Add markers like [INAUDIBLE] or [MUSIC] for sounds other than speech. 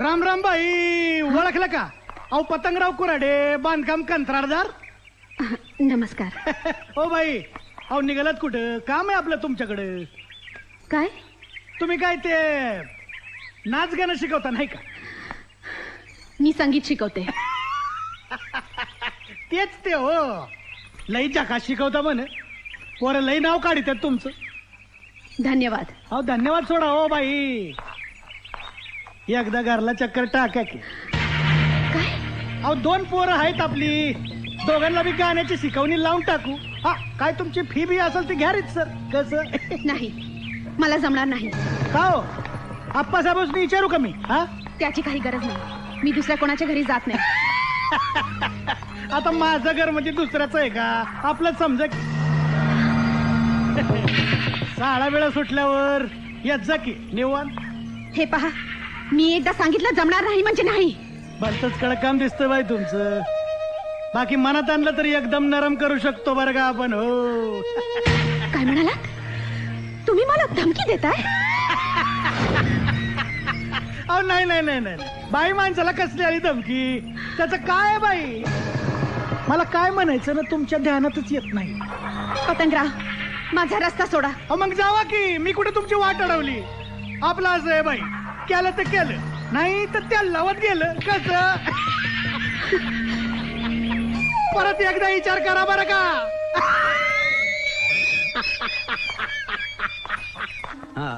राम राम बाई ओळखलं का? अहो पतंगराव कुराडे बांधकाम कंत्राटदार. नमस्कार. [LAUGHS] हो बाई अहो निघालात कुठं? काम आहे आपलं तुमच्याकडं. काय? तुम्ही काय ते नाच गाणं शिकवता नाही का? मी संगीत शिकवते. [LAUGHS] तेच ते हो. लई जका शिकवता म्हणे. पोरं लई नाव काढितात तुमचं. धन्यवाद. अहो धन्यवाद सोडा हो बाई. एकदा घरला चक्कर टाका की. काय? अहो दोन पोरं आहेत आपली. दोघांना बी गाण्याची शिकवणी लावून टाकू. हा काय तुमची फी बी असेल ती घ्या रीत सर. कसं? [LAUGHS] नाही. मला जमणार नाही. का हो? आप्पा साहेब विचारू का मी? हा? त्याची काही गरज नाही. मी दुसऱ्या कोणाच्या घरी जात नाही. [LAUGHS] आता माझं घर म्हणजे दुसऱ्याच आहे का? आपलं समजा की. [LAUGHS] साडा वेळा सुटल्यावर येत जा की निवान हे पहा मी एकदा सांगितलं जमणार नाही म्हणजे नाही. भलतच कडक काम दिसतं बाई तुमचं. बाकी मनात आणलं तरी एकदम नरम करू शकतो बरं का आपण हो. काय म्हणाला? तुम्ही मला धमकी देताय? अहो नाही नाही नाही नाही. बाई माणसाला कसली आली धमकी? त्याचं काय आहे बाई? मला काय म्हणायचं ना तुमच्या ध्यानातच येत नाही. पतंगराव माझा रस्ता सोडा. अहो मग जावा की. मी कुठे तुमची वाट अडवली? आपलं असं आहे बाई. केलं तर केलं. नाही तर त्या लावत गेलं. कस? परत एकदा विचार करा बरं का.